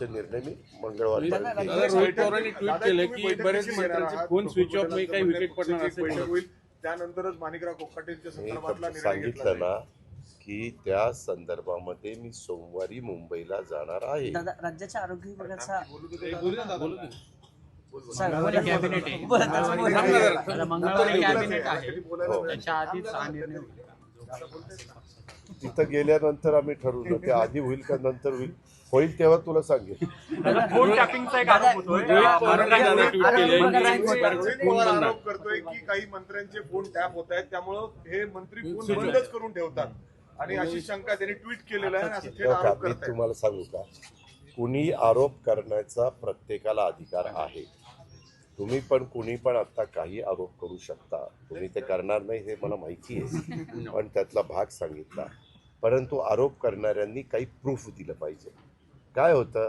याचे निर्णय मी मंगळवारी दादा, रोहित पवारांनी ट्विट केलं की बरेच मंत्र्यांचे फोन स्विच ऑफ नाही काही विकेट पडणार. होईल. त्यानंतरच माणिकराव कोकाटेंच्या मी संदर्भातला फक्त निर्णय घेतला सांगितलं. ना की त्या संदर्भामध्ये मी सोमवारी मुंबईला जाणार आहे. दादा राज्याच्या आरोग्य विभागाचा कॅबिनेट आहे. मंगळवारी कॅबिनेट आहे. हो. त्याच्या आधीच हा निर्णय. तिथं गेल्यानंतर आम्ही ठरवलं ते आधी होईल का नंतर होईल. होईल तेव्हा तुला सांगेल फोन टॅपिंगचा एक आरोप होतोय. करतोय की काही मंत्र्यांचे फोन टॅप होत आहेत. त्यामुळं हे मंत्री फोन. बंदच करून ठेवतात. आणि अशी शंका त्यांनी ट्विट केलेलं आहे आणि असं थेट तेव्हा का आरोप मी करतायत. तुम्हाला सांगू का? कुणी आरोप करण्याचा प्रत्येकाला अधिकार आहे. तुम्ही पण कुणी पण आता काही आरोप करू शकता. तुम्ही ते करणार नाही हे मला माहिती आहे. पण त्यातला भाग सांगितला. परंतु आरोप करणाऱ्यांनी काही प्रूफ दिलं पाहिजे. काय होतं?